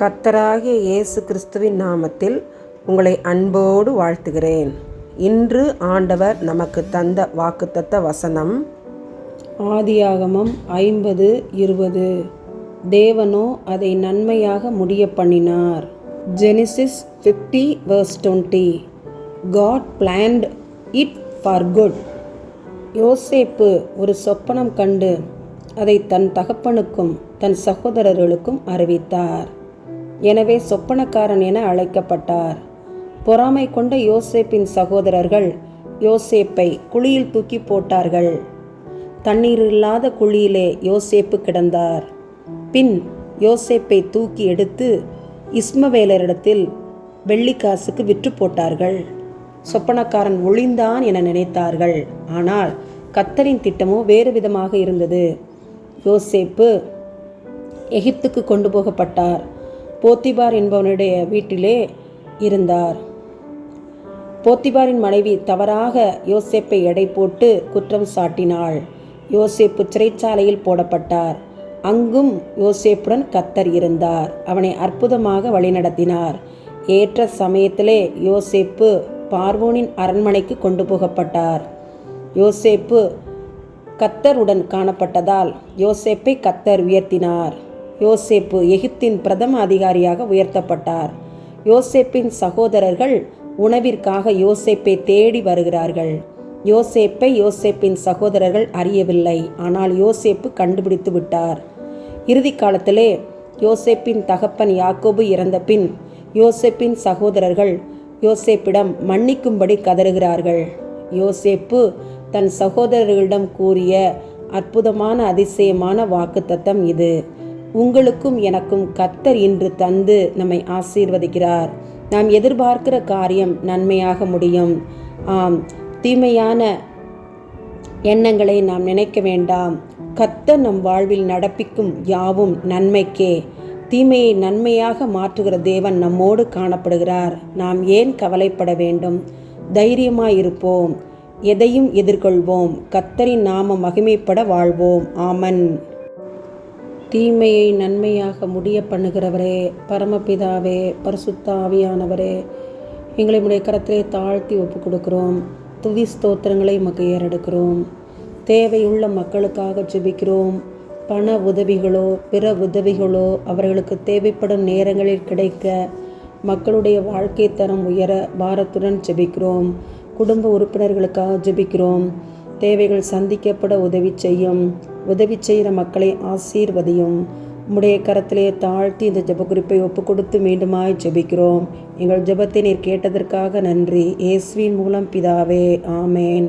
கத்தராகிய இயேசு கிறிஸ்துவின் நாமத்தில் உங்களை அன்போடு வாழ்த்துகிறேன். இன்று ஆண்டவர் நமக்கு தந்த வாக்குத்தத்த வசனம் ஆதியாகமம் ஐம்பது இருபது. தேவனோ அதை நன்மையாக முடிய பண்ணினார் Genesis fifty verse twenty God planned it for good யோசேப்பு ஒரு சொப்பனம் கண்டு அதை தன் தகப்பனுக்கும் தன் சகோதரர்களுக்கும் அறிவித்தார். எனவே சொப்பனக்காரன் என அழைக்கப்பட்டார். பொறாமை கொண்ட யோசேப்பின் சகோதரர்கள் யோசேப்பை குழியில் தூக்கி போட்டார்கள். தண்ணீர் இல்லாத குழியிலே யோசேப்பு கிடந்தார். பின் யோசேப்பை தூக்கி எடுத்து இஸ்மவேலரிடத்தில் வெள்ளிக்காசுக்கு விற்று போட்டார்கள். சொப்பனக்காரன் ஒளிந்தான் என நினைத்தார்கள். ஆனால் கத்தரின் திட்டமோ வேறு விதமாக இருந்தது. யோசேப்பு எகிப்துக்கு கொண்டு போகப்பட்டார். போத்திபார் என்பவனுடைய வீட்டிலே இருந்தார். போத்திபாரின் மனைவி தவறாக யோசேப்பை எடை போட்டு குற்றம் சாட்டினாள். யோசேப்பு சிறைச்சாலையில் போடப்பட்டார். அங்கும் யோசேப்புடன் கத்தர் இருந்தார். அவனை அற்புதமாக வழிநடத்தினார். ஏற்ற சமயத்திலே யோசேப்பு பார்வோனின் அரண்மனைக்கு கொண்டு போகப்பட்டார். யோசேப்பு கத்தருடன் காணப்பட்டதால் யோசேப்பை கத்தர் உயர்த்தினார். யோசேப்பு எகிப்தின் பிரதம அதிகாரியாக உயர்த்தப்பட்டார். யோசேப்பின் சகோதரர்கள் உணவிற்காக யோசேப்பை தேடி வருகிறார்கள். யோசேப்பை யோசேப்பின் சகோதரர்கள் அறியவில்லை. ஆனால் யோசேப்பு கண்டுபிடித்து விட்டார். இறுதி காலத்திலே யோசேப்பின் தகப்பன் யாக்கோபு இறந்த பின் யோசேப்பின் சகோதரர்கள் யோசேப்பிடம் மன்னிக்கும்படி கதறுகிறார்கள். யோசேப்பு தன் சகோதரர்களிடம் கூறிய அற்புதமான அதிசயமான வாக்குத்தத்தம் இது. உங்களுக்கும் எனக்கும் கத்தர் இன்று தந்து நம்மை ஆசீர்வதிக்கிறார். நாம் எதிர்பார்க்கிற காரியம் நன்மையாக முடியும். ஆம் தீமையான எண்ணங்களை நாம் நினைக்க வேண்டாம். கத்தர் நம் வாழ்வில் நடப்பிக்கும் யாவும் நன்மைக்கே. தீமையை நன்மையாக மாற்றுகிற தேவன் நம்மோடு காணப்படுகிறார். நாம் ஏன் கவலைப்பட வேண்டும்? தைரியமாயிருப்போம் எதையும் எதிர்கொள்வோம். கத்தரின் நாம மகிமைப்பட வாழ்வோம். ஆமன். தீமையை நன்மையாக முடிய பண்ணுகிறவரே பரமபிதாவே பரிசுத்த ஆவியானவரே எங்களை உடைய கரத்திலே தாழ்த்தி ஒப்பு கொடுக்கிறோம் துதி ஸ்தோத்திரங்களை மக்கு ஏறெடுக்கிறோம் தேவையுள்ள மக்களுக்காக ஜெபிக்கிறோம். பண உதவிகளோ பிற உதவிகளோ அவர்களுக்கு தேவைப்படும் நேரங்களில் கிடைக்க மக்களுடைய வாழ்க்கை தரம் உயர பாரத்துடன் ஜெபிக்கிறோம். குடும்ப உறுப்பினர்களுக்காக ஜெபிக்கிறோம். தேவைகள் சந்திக்கப்பட உதவி செய்யும். உதவி செய்கிற மக்களை ஆசீர்வதியும். உம்முடைய கரத்திலே தாழ்த்தி இந்த ஜபக்குறிப்பை ஒப்பு கொடுத்து மீண்டுமாய் ஜெபிக்கிறோம். எங்கள் ஜெபத்தை நீர் கேட்டதற்காக நன்றி. இயேசுவின் மூலம் பிதாவே. ஆமேன்.